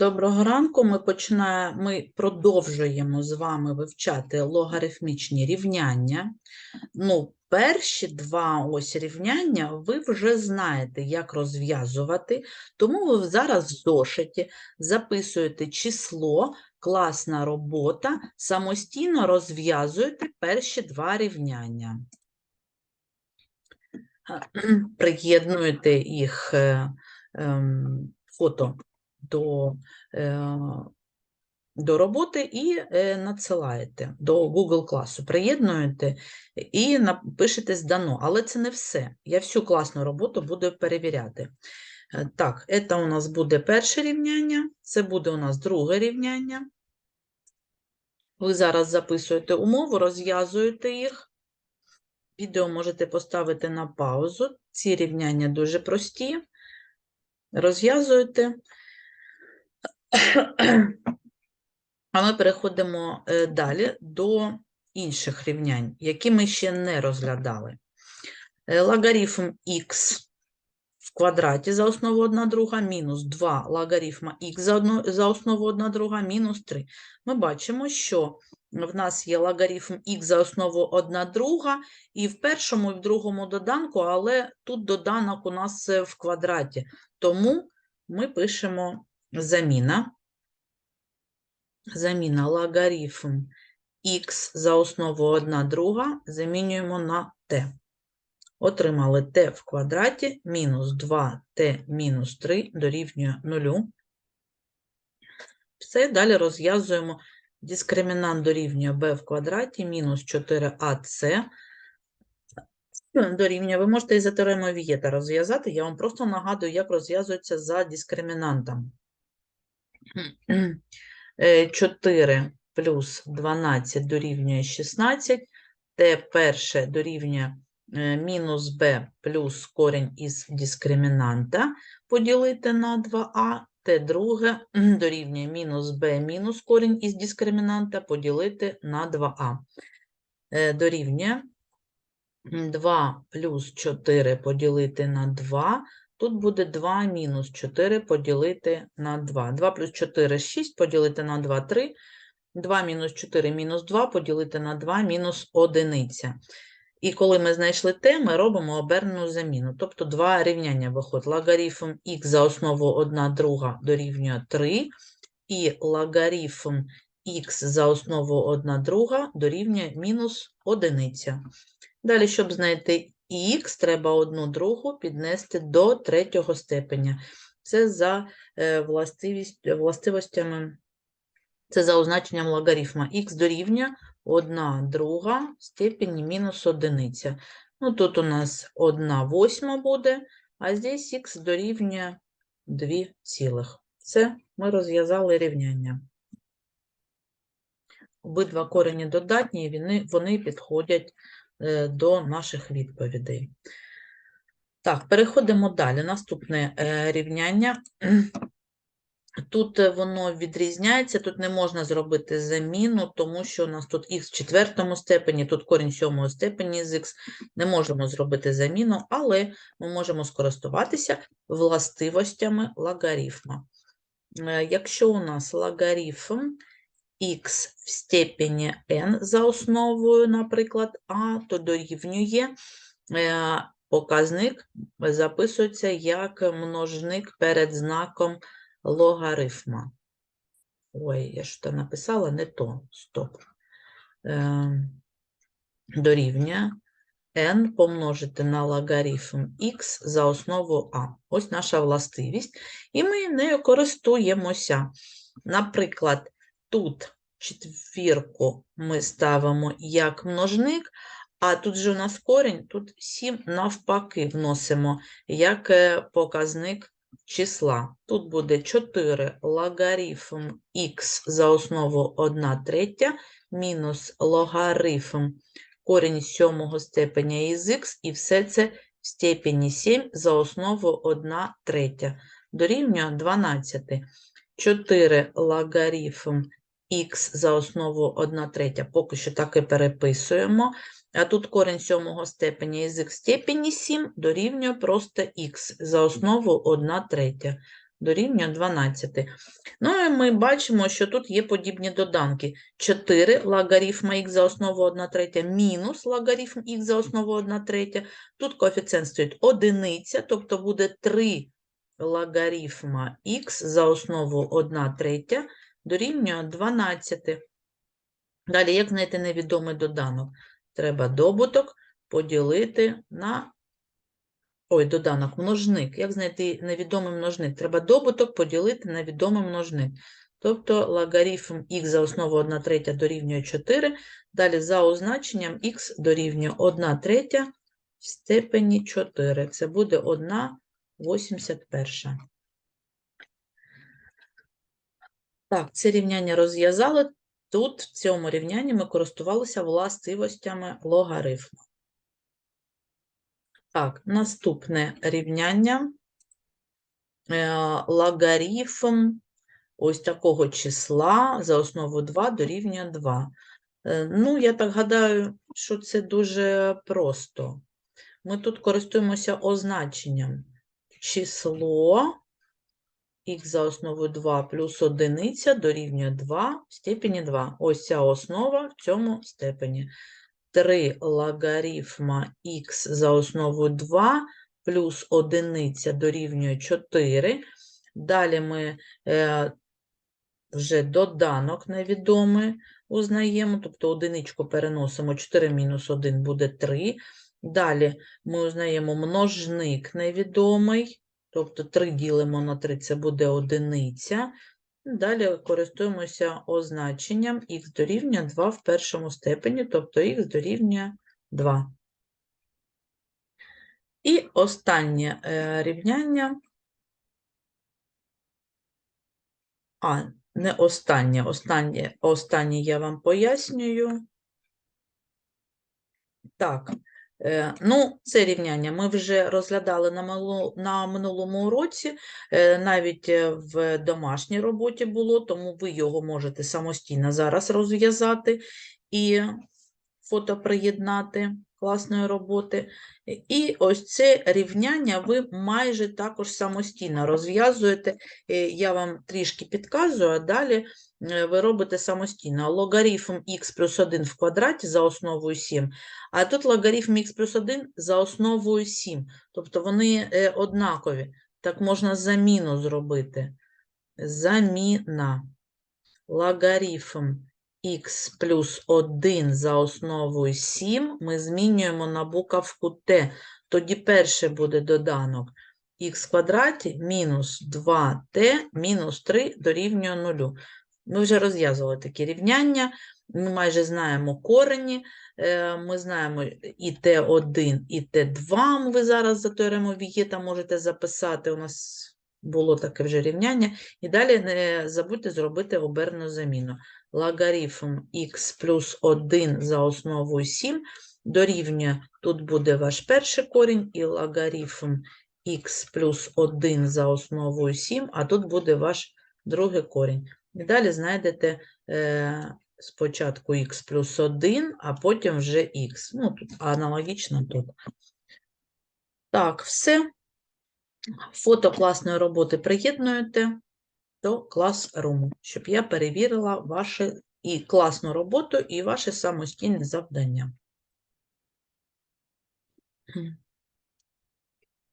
Доброго ранку. Ми починаємо, ми продовжуємо з вами вивчати логарифмічні рівняння. Ну, перші два ось рівняння ви вже знаєте, як розв'язувати, тому ви зараз в зошиті записуєте число, класна робота, самостійно розв'язуєте перші два рівняння. Приєднуєте їх е, ем, фото до, е, до роботи і е, надсилаєте до Google класу. Приєднуєте і напишете здано. Але це не все. Я всю класну роботу буду перевіряти. Е, Так, це у нас буде перше рівняння, це буде у нас друге рівняння. Ви зараз записуєте умову, розв'язуєте їх. Відео можете поставити на паузу. Ці рівняння дуже прості. Розв'язуєте. А ми переходимо е, далі до інших рівнянь, які ми ще не розглядали. Е, Логарифм х в квадраті за основу 1 друга мінус 2 логарифма х за, одну, за основу 1 друга мінус 3. Ми бачимо, що в нас є логарифм х за основу 1 друга, і в першому і в другому доданку, але тут доданок у нас е, в квадраті. Тому ми пишемо заміна. Заміна логарифм х за основу 1 друга замінюємо на t. Отримали t в квадраті мінус 2t мінус 3 дорівнює 0. Все, далі розв'язуємо дискримінант дорівнює b в квадраті мінус 4ac дорівнює. Ви можете і за теоремою Вієта розв'язати. Я вам просто нагадую, як розв'язується за дискримінантом. 4 плюс 12 дорівнює 16, t перше дорівнює е, мінус b плюс корінь із дискримінанта поділити на 2а, t друге дорівнює мінус b мінус корінь із дискримінанта поділити на 2а. Е, Дорівнює 2 плюс 4 поділити на 2, Тут буде 2 мінус 4 поділити на 2. 2 плюс 4 – 6, поділити на 2 – 3. 2 мінус 4 мінус 2 поділити на 2 мінус 1. І коли ми знайшли t, ми робимо обернену заміну. Тобто два рівняння виходить. Логарифм х за основу 1 друга дорівнює 3, і логарифм х за основу 1 друга дорівнює мінус 1. Далі, щоб знайти х треба одну другу піднести до третього степеня. Це за е, властивостями, це за означенням логарифма. х дорівнює 1 друга степені мінус одиниця. Ну, тут у нас 1 восьма буде, а здесь х дорівнює 2 цілих. Це ми розв'язали рівняння. Обидва корені додатні, вони, підходять до наших відповідей. Так, переходимо далі. Наступне е, рівняння. Тут е, воно відрізняється, тут не можна зробити заміну, тому що у нас тут х в четвертому степені, тут корінь сьомого степені з х. Не можемо зробити заміну, але ми можемо скористуватися властивостями логарифма. Е, Якщо у нас логарифм х в степені n за основою, наприклад, а, то дорівнює е, показник записується як множник перед знаком логарифма. Ой, я що написала, не то, стоп. Е, Дорівнює n помножити на логарифм х за основу а. Ось наша властивість, і ми нею користуємося. Наприклад, тут четвірку ми ставимо як множник, а тут же у нас корінь, тут 7 навпаки вносимо як е, показник числа. Тут буде 4 логарифм х за основу 1 третя мінус логарифм корінь сьомого степеня із х, і все це в степені 7 за основу 1 третя. Дорівнює 12. 4 логарифм х за основу 1 третя. Поки що так і переписуємо. А тут корінь сьомого степеня із х в степені 7 дорівнює просто х за основу 1 третя. дорівнює 12. Ну і ми бачимо, що тут є подібні доданки. 4 логарифма х за основу 1 третя мінус логарифм х за основу 1 третя. Тут коефіцієнт стоїть одиниця, тобто буде 3 логарифма х за основу 1 третя дорівнює 12. Далі, як знайти невідомий доданок? Треба добуток поділити на Ой, доданок, множник. Як знайти невідомий множник? Треба добуток поділити на відомий множник. Тобто логарифм х за основу 1 третя дорівнює 4. Далі за означенням х дорівнює 1 третя в степені 4. Це буде 1 Так, це рівняння розв'язали. Тут в цьому рівнянні ми користувалися властивостями логарифму. Так, наступне рівняння. Е, Логарифм ось такого числа за основу 2 дорівнює 2. Е, Ну, я так гадаю, що це дуже просто. Ми тут користуємося означенням. Число х за основою 2 плюс одиниця дорівнює 2 в степені 2. Ось ця основа в цьому степені. 3 логарифма х за основу 2 плюс одиниця дорівнює 4. Далі ми е, вже доданок невідомий узнаємо, тобто одиничку переносимо, 4 мінус 1 буде 3. Далі ми узнаємо множник невідомий, тобто 3 ділимо на 3, це буде одиниця. Далі користуємося означенням х дорівнює 2 в першому степені, тобто х дорівнює 2. І останнє е, рівняння. А, не останнє, останнє, останнє я вам пояснюю. Так, ну, це рівняння. Ми вже розглядали на минулому уроці, е, навіть е, в домашній роботі було, тому ви його можете самостійно зараз розв'язати і фото приєднати класної роботи. І ось це рівняння ви майже також самостійно розв'язуєте. Е, Я вам трішки підказую, а далі е, ви робите самостійно. Логарифм х плюс 1 в квадраті за основою 7, а тут логарифм х плюс 1 за основою 7. Тобто вони е, однакові. Так можна заміну зробити. Заміна. Логарифм х плюс 1 за основою 7 ми змінюємо на буковку t. Тоді перше буде доданок х квадраті мінус 2t мінус 3 дорівнює 0. Ми вже розв'язували такі рівняння, ми майже знаємо корені, е, ми знаємо і t1, і t2, ви зараз за теоремою Вієта можете записати, у нас було таке вже рівняння. І далі не забудьте зробити оберну заміну логарифм х плюс 1 за основою 7 дорівнює, тут буде ваш перший корінь, і логарифм х плюс 1 за основою 7, а тут буде ваш другий корінь. І далі знайдете е, спочатку х плюс 1, а потім вже х. Ну, тут аналогічно тут. Так, все. Фото класної роботи приєднуєте до клас-руму, щоб я перевірила ваші і класну роботу, і ваші самостійні завдання.